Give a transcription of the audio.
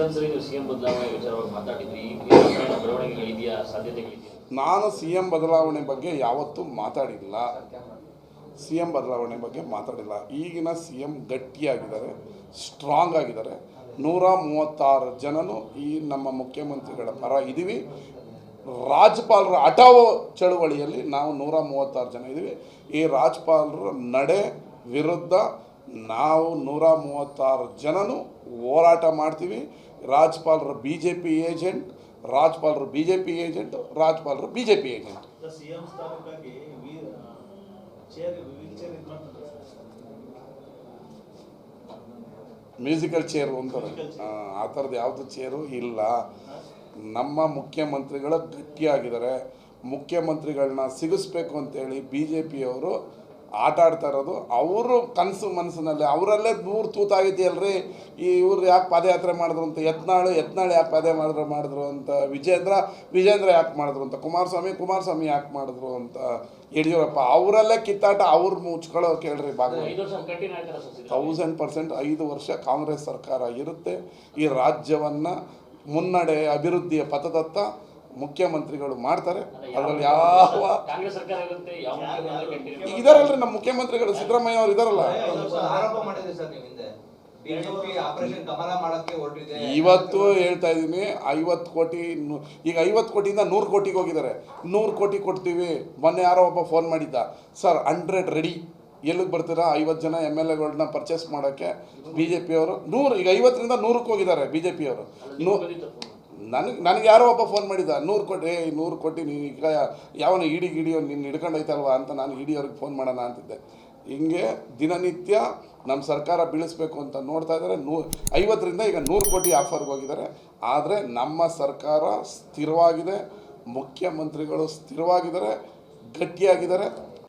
ನೀವು ಸಿಎಂ ಬದಲಾವಣೆ ನಾನು ಸಿ ಎಂ ಬದಲಾವಣೆ ಬಗ್ಗೆ ಯಾವತ್ತೂ ಮಾತಾಡಿಲ್ಲ. ಸಿ ಎಂ ಬದಲಾವಣೆ ಬಗ್ಗೆ ಮಾತಾಡಿಲ್ಲ. ಈಗಿನ ಸಿ ಎಂ ಗಟ್ಟಿಯಾಗಿದ್ದಾರೆ ಸ್ಟ್ರಾಂಗ್ ಆಗಿದ್ದಾರೆ. ನೂರ ಮೂವತ್ತಾರು ಜನನು ಈ ನಮ್ಮ ಮುಖ್ಯಮಂತ್ರಿಗಳ ಪರ ಇದ್ದೀವಿ. ರಾಜ್ಯಪಾಲರ ಹಠಾವೋ ಚಳುವಳಿಯಲ್ಲಿ ನಾವು ನೂರ ಮೂವತ್ತಾರು ಜನ ಇದ್ದೀವಿ. ಈ ರಾಜ್ಯಪಾಲರ ನಡೆ ವಿರುದ್ಧ ನಾವು ನೂರ ಮೂವತ್ತಾರು ಜನನು ಹೋರಾಟ ಮಾಡ್ತೀವಿ. ರಾಜ್ಯಪಾಲರ ಬಿ ಜೆ ಪಿ ಏಜೆಂಟ್ ರಾಜ್ಯಪಾಲರು B J P agent ರಾಜ್ಪಾಲ್ರ B J P agent musical chair ಅಂತಾರೆ ಆ, ಆ ಥರದ್ದು ಯಾವುದು ಚೇರು ಇಲ್ಲ. ನಮ್ಮ ಮುಖ್ಯಮಂತ್ರಿಗಳು ಗಟ್ಟಿಯಾಗಿದ್ದಾರೆ. ಮುಖ್ಯಮಂತ್ರಿಗಳನ್ನ ಸಿಗಿಸ್ಬೇಕು ಅಂತೇಳಿ ಬಿ ಜೆ ಪಿಯವರು ಆಟ ಆಡ್ತಾ ಇರೋದು. ಅವರು ಕನಸು ಮನಸ್ಸಿನಲ್ಲಿ ಅವರಲ್ಲೇ ನೂರು ತೂತಾಗಿದೆಯಲ್ರಿ ಈ ಇವ್ರು ಯಾಕೆ ಪಾದಯಾತ್ರೆ ಮಾಡಿದ್ರು ಅಂತ ಯತ್ನಾಳು ಯತ್ನಾಳು ಯಾಕೆ ಪಾದ ಮಾಡಿದ್ರು ಮಾಡಿದ್ರು ಅಂತ ವಿಜೇಂದ್ರ ವಿಜೇಂದ್ರ ಯಾಕೆ ಮಾಡಿದ್ರು ಅಂತ ಕುಮಾರಸ್ವಾಮಿ ಕುಮಾರಸ್ವಾಮಿ ಯಾಕೆ ಮಾಡಿದ್ರು ಅಂತ ಯಡಿಯೂರಪ್ಪ ಅವರಲ್ಲೇ ಕಿತ್ತಾಟ ಅವ್ರು ಮುಚ್ಕೊಳ್ಳೋ ಕೇಳ್ರಿ ಭಾಗ ಐದು ವರ್ಷ ಕಂಟಿನ್ಯೂ ಆಯ್ತಾರ ಸರ್ ಸಿದ್ದರಾಮಯ್ಯ? ತೌಸಂಡ್ ಪರ್ಸೆಂಟ್ ಐದು ವರ್ಷ ಕಾಂಗ್ರೆಸ್ ಸರ್ಕಾರ ಇರುತ್ತೆ. ಈ ರಾಜ್ಯವನ್ನು ಮುನ್ನಡೆ ಅಭಿವೃದ್ಧಿಯ ಪಥದತ್ತ ಮುಖ್ಯಮಂತ್ರಿಗಳು ಮಾಡ್ತಾರೆ. ಅದರಲ್ಲಿ ಯಾವ ಕಾಂಗ್ರೆಸ್ ಸರ್ಕಾರ ಇರುತ್ತೆ ಯಾವ ಮುಖ್ಯಮಂತ್ರಿ ಕಂಟಿನ್ಯೂ ಇದಾರಲ್ರಿ ನಮ್ಮ ಮುಖ್ಯಮಂತ್ರಿಗಳು ಸಿದ್ದರಾಮಯ್ಯ ಅವರು ಇದಾರಲ್ಲ. ಆರೋಪ ಮಾಡಿದೆ ಸರ್ ನೀವು ಹಿಂದೆ. ಬಿಜೆಪಿ ಆಪರೇಷನ್ ಕಮಲ ಮಾಡಕ್ಕೆ ಹೊರಟಿದೆ. ಇವತ್ತು ಹೇಳ್ತಾ ಇದ್ದೀನಿ ಐವತ್ತು ಕೋಟಿ ನು- ಈಗ ಐವತ್ತು ಕೋಟಿಯಿಂದ ನೂರು ಕೋಟಿಗೆ ಹೋಗಿದ್ದಾರೆ. ನೂರು ಕೋಟಿ ಕೊಡ್ತೀವಿ ಮೊನ್ನೆ ಯಾರೋ ಒಬ್ಬ ಫೋನ್ ಮಾಡಿದ್ದ. ಸರ್ ಹಂಡ್ರೆಡ್ ರೆಡಿ ಎಲ್ಲಿಗೆ ಬರ್ತೀರಾ? ಐವತ್ತು ಜನ ಎಂ ಎಲ್ ಎಗಳನ್ನ ಪರ್ಚೇಸ್ ಮಾಡೋಕ್ಕೆ. ಬಿ ಜೆ ಪಿಯವರು ನೂರು ಈಗ ಐವತ್ತರಿಂದ ನೂರಕ್ಕೆ ಹೋಗಿದ್ದಾರೆ ಬಿ ಜೆ ಪಿಯವರು ನೂ ನನಗೆ ನನಗೆ ಯಾರೋ ಒಬ್ಬ ಫೋನ್ ಮಾಡಿದ್ದ, ನೂರು ಕೋಟಿ, ಏ, ನೂರು ಕೋಟಿ, ನೀನು ಈಗ ಯಾವನ ಇಡಿ ಗಿಡಿಯೋ ನಿನ್ನ ಹಿಡ್ಕೊಂಡೈತಲ್ವಾ ಅಂತ ನಾನು ಇಡಿಯವ್ರಿಗೆ ಫೋನ್ ಮಾಡೋಣ ಅಂತಿದ್ದೆ. ಹಿಂಗೆ ದಿನನಿತ್ಯ ನಮ್ಮ ಸರ್ಕಾರ ಬೀಳಿಸ್ಬೇಕು ಅಂತ ನೋಡ್ತಾ ಇದ್ದಾರೆ ನೂ, ಐವತ್ತರಿಂದ ಈಗ ನೂರು ಕೋಟಿ ಆಫರ್ಗೆ ಹೋಗಿದ್ದಾರೆ ಆದರೆ ನಮ್ಮ ಸರ್ಕಾರ ಸ್ಥಿರವಾಗಿದೆ, ಮುಖ್ಯಮಂತ್ರಿಗಳು ಸ್ಥಿರವಾಗಿದ್ದಾರೆ, ಗಟ್ಟಿಯಾಗಿದ್ದಾರೆ.